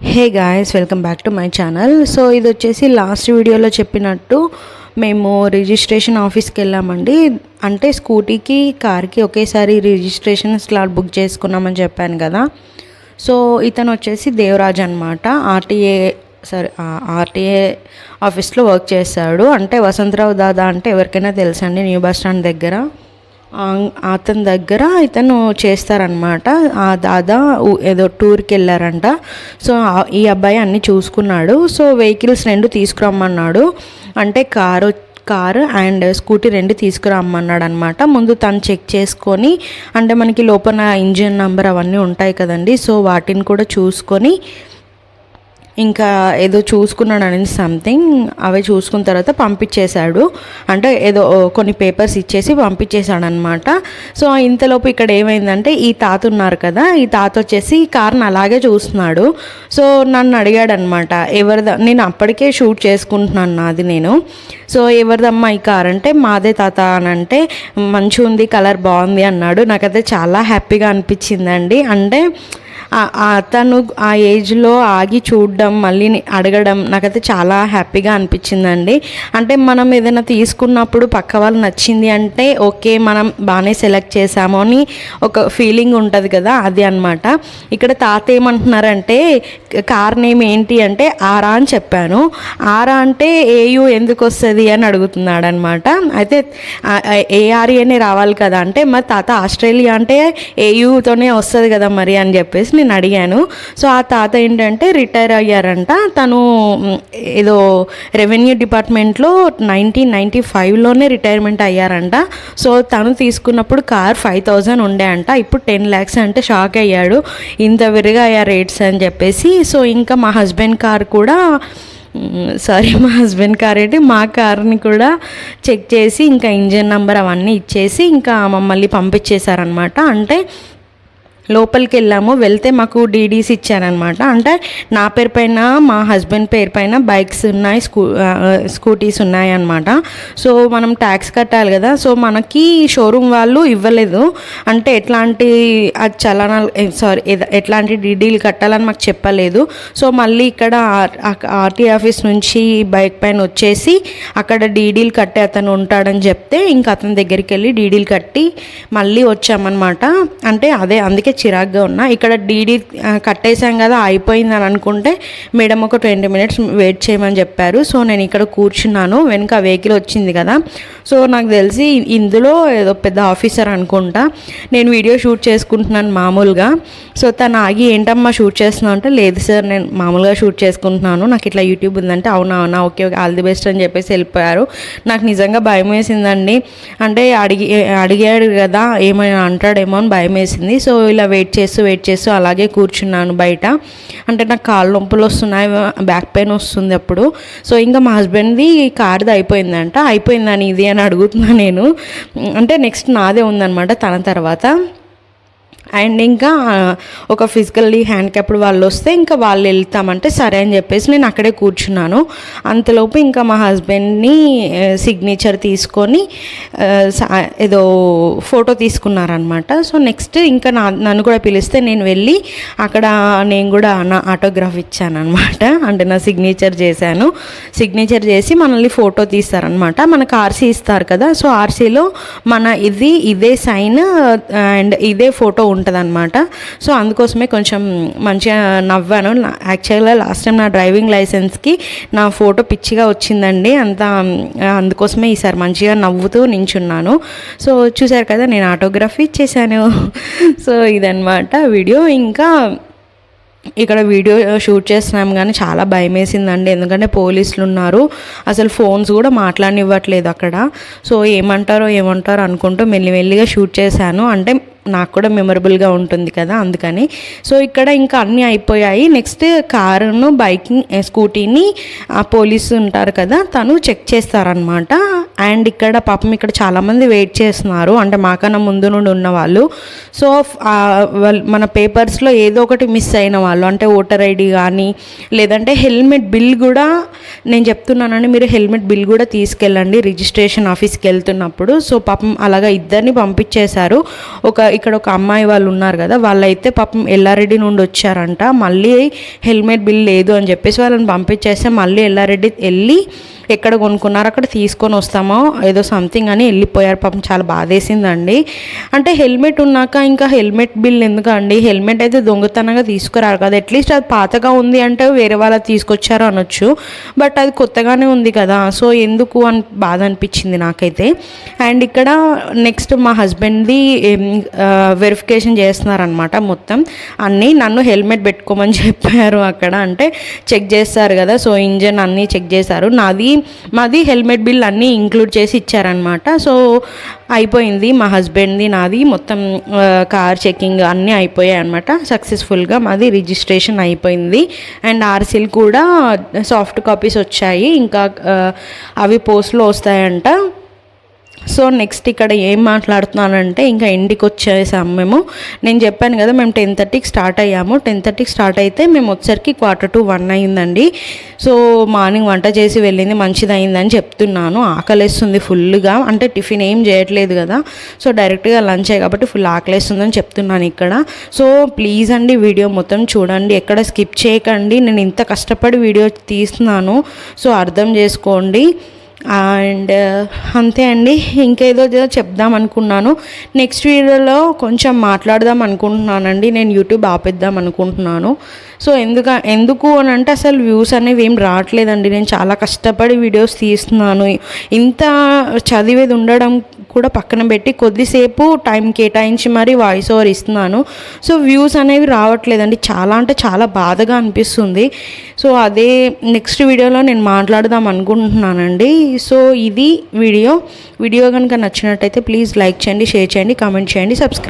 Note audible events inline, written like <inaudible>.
Hey guys welcome back to my channel so ఇది వచ్చేసి last వీడియోలో చెప్పినట్టు మేము రిజిస్ట్రేషన్ ఆఫీస్కి వెళ్ళామండి. అంటే స్కూటీకి కార్కి ఒకేసారి రిజిస్ట్రేషన్ స్లాట్ బుక్ చేసుకున్నామని చెప్పాను కదా. సో ఇతను వచ్చేసి దేవరాజ్ అనమాట ఆర్టీఏ సరే ఆర్టీఏ ఆఫీస్లో వర్క్ చేస్తాడు. అంటే వసంతరావు దాదా అంటే ఎవరికైనా తెలుసండి న్యూ బస్ స్టాండ్ దగ్గర? అతని దగ్గర ఇతను చేస్తారనమాట ఆ దాదా ఏదో టూర్కి వెళ్ళారంట సో ఈ అబ్బాయి అన్నీ చూసుకున్నాడు. సో వెహికల్స్ రెండు తీసుకురమ్మన్నాడు. అంటే కారు కారు అండ్ స్కూటీ రెండు తీసుకురమ్మన్నాడు అనమాట ముందు తను చెక్ చేసుకొని అంటే మనకి లోపల ఇంజిన్ నెంబర్ అవన్నీ ఉంటాయి కదండి. సో వాటిని కూడా చూసుకొని ఇంకా ఏదో చూసుకున్నాడు అనేది సంథింగ్ అవి చూసుకున్న తర్వాత పంపించేశాడు. అంటే ఏదో కొన్ని పేపర్స్ ఇచ్చేసి పంపించేశాడు అనమాట సో ఇంతలోపు ఇక్కడ ఏమైందంటే ఈ తాత ఉన్నారు కదా ఈ తాత వచ్చేసి ఈ కార్ని అలాగే చూస్తున్నాడు. సో నన్ను అడిగాడు అనమాట నేను అప్పటికే షూట్ చేసుకుంటున్నాను నాది నేను. సో ఎవరిదమ్మా ఈ కార్? అంటే మాదే తాత అని అంటే మంచిగా ఉంది కలర్ బాగుంది అన్నాడు. నాకైతే చాలా హ్యాపీగా అనిపించిందండి. అంటే ఆ అతను ఆ ఏజ్లో ఆగి చూడడం మళ్ళీ అడగడం నాకైతే చాలా హ్యాపీగా అనిపించిందండి. అంటే మనం ఏదైనా తీసుకున్నప్పుడు పక్క వాళ్ళు నచ్చింది అంటే ఓకే మనం బాగానే సెలెక్ట్ చేసాము అని ఒక ఫీలింగ్ ఉంటుంది కదా అది అన్నమాట. ఇక్కడ తాత ఏమంటున్నారంటే కార్ నేమ్ ఏంటి అంటే ఆరా అని చెప్పాను. ఆరా అంటే ఏయు ఎందుకు వస్తుంది? అని అడుగుతున్నాడు అనమాట అయితే ఏఆర్ఏనే రావాలి కదా అంటే మరి తాత ఆస్ట్రేలియా అంటే ఏయుతోనే వస్తుంది కదా మరి అని చెప్పేసి నేను అడిగాను సో ఆ తాత ఏంటంటే రిటైర్ అయ్యారంట. తను ఏదో రెవెన్యూ డిపార్ట్మెంట్లో నైన్టీన్ నైంటీ ఫైవ్లోనే రిటైర్మెంట్ అయ్యారంట. సో తను తీసుకున్నప్పుడు కార్ ఫైవ్ థౌజండ్ ఉండే అంట. ఇప్పుడు టెన్ ల్యాక్స్ అంటే షాక్ అయ్యాడు. ఇంత విరిగా అయ్యా రేట్స్ అని చెప్పేసి. సో ఇంకా మా హస్బెండ్ కార్ కూడా సారీ మా హస్బెండ్ కార్ ఏంటి మా కార్ని కూడా చెక్ చేసి ఇంకా ఇంజిన్ నెంబర్ అవన్నీ ఇచ్చేసి ఇంకా మమ్మల్ని పంపించేశారనమాట అంటే లోపలికి వెళ్ళాము వెళ్తే మాకు డీడీస్ ఇచ్చారనమాట అంటే నా పేరు పైన మా హస్బెండ్ పేరు పైన బైక్స్ ఉన్నాయి స్కూ స్కూటీస్ ఉన్నాయి అనమాట సో మనం ట్యాక్స్ కట్టాలి కదా. సో మనకి షోరూమ్ వాళ్ళు ఇవ్వలేదు. అంటే ఎట్లాంటి అది చలనాలు సారీ ఎట్లాంటి డీడీలు కట్టాలని మాకు చెప్పలేదు. సో మళ్ళీ ఇక్కడ ఆర్టీ ఆఫీస్ నుంచి బైక్ పైన వచ్చేసి అక్కడ డీడీలు కట్టే అతను ఉంటాడని చెప్తే ఇంకా అతని దగ్గరికి వెళ్ళి డీడీలు కట్టి మళ్ళీ వచ్చామన్నమాట. అంటే అదే అందుకే చిరాగ్గా ఉన్నా. ఇక్కడ డీడీ ఆ, కట్టేశాం కదా అని అనుకుంటే మేడం ఒక ట్వంటీ మినిట్స్ వెయిట్ చేయమని చెప్పారు. సో నేను ఇక్కడ కూర్చున్నాను. వెనుక వెహికల్ వచ్చింది కదా. సో నాకు తెలిసి ఇందులో ఏదో పెద్ద ఆఫీసర్ అనుకుంటా. నేను వీడియో షూట్ చేసుకుంటున్నాను మామూలుగా. సో తను ఆగి ఏంటమ్మా షూట్ చేస్తున్నావు? అంటే లేదు సార్ నేను మామూలుగా షూట్ చేసుకుంటున్నాను. నాకు ఇట్లా యూట్యూబ్ ఉందంటే అవునా అవునా okay okay all the best అని చెప్పేసి వెళ్ళిపోయారు. నాకు నిజంగా భయం వేసిందండి. అంటే అడిగి అడిగాడు కదా ఏమైనా అంటాడేమో అని భయం వేసింది. సో ఇలా వెయిట్ చేస్తూ వెయిట్ చేస్తూ అలాగే కూర్చున్నాను బయట. అంటే నాకు కాళ్ళు నొప్పులు వస్తున్నాయి బ్యాక్ పెయిన్ వస్తుంది అప్పుడు. సో ఇంకా మా హస్బెండ్ది కార్ది అయిపోయిందంట. అయిపోయిందని ఇది అని అడుగుతున్నా నేను. అంటే నెక్స్ట్ నాదే ఉందన్నమాట తన తర్వాత. అండ్ ఇంకా ఒక ఫిజికల్లీ హ్యాండిక్యాప్డ్ వాళ్ళు వస్తే ఇంకా వాళ్ళు వెళ్తామంటే సరే అని చెప్పేసి నేను అక్కడే కూర్చున్నాను. అంతలోపు ఇంకా మా హస్బెండ్ని సిగ్నేచర్ తీసుకొని ఏదో ఫోటో తీసుకున్నారనమాట సో నెక్స్ట్ ఇంకా నా నన్ను కూడా పిలిస్తే నేను వెళ్ళి అక్కడ నేను కూడా నా ఆటోగ్రాఫ్ ఇచ్చాను అనమాట అంటే నా సిగ్నేచర్ చేశాను. సిగ్నేచర్ చేసి మనల్ని ఫోటో తీస్తారనమాట మనకు ఆర్సీ ఇస్తారు కదా సో ఆర్సీలో మన ఇది ఇదే సైన్ అండ్ ఇదే ఫోటో ఉంటుంది అనమాట సో అందుకోసమే కొంచెం మంచిగా నవ్వాను. యాక్చువల్గా లాస్ట్ టైం నా డ్రైవింగ్ లైసెన్స్కి నా ఫోటో పిచ్చిగా వచ్చిందండి. అంత అందుకోసమే ఈసారి మంచిగా నవ్వుతూ నించున్నాను. సో చూసారు కదా నేను ఆటోగ్రఫీ ఇచ్చేసాను. <laughs> సో ఇదనమాట వీడియో ఇంకా ఇక్కడ వీడియో షూట్ చేస్తున్నాం కానీ చాలా భయం వేసిందండి ఎందుకంటే పోలీసులు ఉన్నారు. అసలు ఫోన్స్ కూడా మాట్లాడనివ్వట్లేదు అక్కడ. సో ఏమంటారో ఏమంటారో అనుకుంటూ మెల్లిమెల్లిగా షూట్ చేశాను. అంటే నాకు కూడా మెమరబుల్గా ఉంటుంది కదా అందుకని. సో ఇక్కడ ఇంకా అన్నీ అయిపోయాయి. నెక్స్ట్ కారును బైకింగ్ స్కూటీని ఆ పోలీసు ఉంటారు కదా తను చెక్ చేస్తారనమాట అండ్ ఇక్కడ పాపం ఇక్కడ చాలామంది వెయిట్ చేస్తున్నారు. అంటే మాకన్నా ముందు నుండి ఉన్న వాళ్ళు. సో వాళ్ళ మన పేపర్స్లో ఏదో ఒకటి మిస్ అయిన వాళ్ళు. అంటే ఓటర్ ఐడి కానీ లేదంటే హెల్మెట్ బిల్ కూడా నేను చెప్తున్నానండి మీరు హెల్మెట్ బిల్ కూడా తీసుకెళ్ళండి రిజిస్ట్రేషన్ ఆఫీస్కి వెళ్తున్నప్పుడు. సో పాపం అలాగా ఇద్దరిని పంపించేశారు. ఒక ఇక్కడ ఒక అమ్మాయి వాళ్ళు ఉన్నారు కదా వాళ్ళైతే పాపం ఎల్లారెడ్డి నుండి వచ్చారంట. మళ్ళీ హెల్మెట్ బిల్ లేదు అని చెప్పేసి వాళ్ళని పంపించేస్తే మళ్ళీ ఎల్లారెడ్డి వెళ్ళి ఎక్కడ కొనుక్కున్నారో అక్కడ తీసుకొని వస్తామో ఏదో సంథింగ్ అని వెళ్ళిపోయారు. పాపం చాలా బాధేసిందండి. అంటే హెల్మెట్ ఉన్నాక ఇంకా హెల్మెట్ బిల్ ఎందుకండి? హెల్మెట్ అయితే దొంగతనంగా తీసుకురారు కదా. అట్లీస్ట్ అది పాతగా ఉంది అంటే వేరే వాళ్ళ తీసుకొచ్చారు అనొచ్చు. బట్ అది కొత్తగానే ఉంది కదా. సో ఎందుకు అని బాధ అనిపించింది నాకైతే. అండ్ ఇక్కడ నెక్స్ట్ మా హస్బెండ్ది వెరిఫికేషన్ చేస్తున్నారనమాట మొత్తం. అన్నీ నన్ను హెల్మెట్ పెట్టుకోమని <laughs> చెప్పారు అక్కడ. అంటే చెక్ చేస్తారు కదా సో ఇంజన్ అన్నీ చెక్ చేశారు. నాది మాది హెల్మెట్ బిల్ అన్నీ ఇంక్లూడ్ చేసి ఇచ్చారనమాట సో అయిపోయింది మా హస్బెండ్ది నాది మొత్తం కార్ చెకింగ్ అన్నీ అయిపోయాయి అనమాట సక్సెస్ఫుల్గా మాది రిజిస్ట్రేషన్ అయిపోయింది. అండ్ ఆర్సీలు కూడా సాఫ్ట్ కాపీస్ వచ్చాయి. ఇంకా అవి పోస్ట్లో వస్తాయంట. సో నెక్స్ట్ ఇక్కడ ఏం మాట్లాడుతున్నానంటే ఇంకా ఇంటికి వచ్చేసాము మేము. నేను చెప్పాను కదా మేము టెన్ థర్టీకి స్టార్ట్ అయ్యాము. టెన్ థర్టీకి స్టార్ట్ అయితే మేము వచ్చేసరికి క్వార్టర్ టు వన్ అయిందండి. సో మార్నింగ్ వంట చేసి వెళ్ళింది మంచిది చెప్తున్నాను. ఆకలేస్తుంది ఫుల్గా. అంటే టిఫిన్ ఏం చేయట్లేదు కదా. సో డైరెక్ట్గా లంచే కాబట్టి ఫుల్ ఆకలేస్తుందని చెప్తున్నాను ఇక్కడ. సో ప్లీజ్ అండి వీడియో మొత్తం చూడండి. ఎక్కడ స్కిప్ చేయకండి. నేను ఇంత కష్టపడి వీడియో తీస్తున్నాను. సో అర్థం చేసుకోండి. అండ్ అంతే అండి. ఇంకేదో ఏదో చెప్దాం అనుకున్నాను. నెక్స్ట్ వీడియోలో కొంచెం మాట్లాడదాం అనుకుంటున్నానండి. నేను యూట్యూబ్ ఆపేద్దాం అనుకుంటున్నాను. సో ఎందుక ఎందుకు అని అంటే అసలు వ్యూస్ అనేవి ఏం రావట్లేదండి. నేను చాలా కష్టపడి వీడియోస్ తీస్తున్నాను. ఇంత చదివేది ఉండడం కూడా పక్కన పెట్టి కొద్దిసేపు టైం కేటాయించి మరీ వాయిస్ ఓవర్ ఇస్తున్నాను. సో వ్యూస్ అనేవి రావట్లేదండి. చాలా అంటే చాలా బాధగా అనిపిస్తుంది. సో అదే నెక్స్ట్ వీడియోలో నేను మాట్లాడదాం అనుకుంటున్నానండి. సో ఇది వీడియో. వీడియో కనుక నచ్చినట్టయితే ప్లీజ్ లైక్ చేయండి షేర్ చేయండి కామెంట్ చేయండి సబ్స్క్రైబ్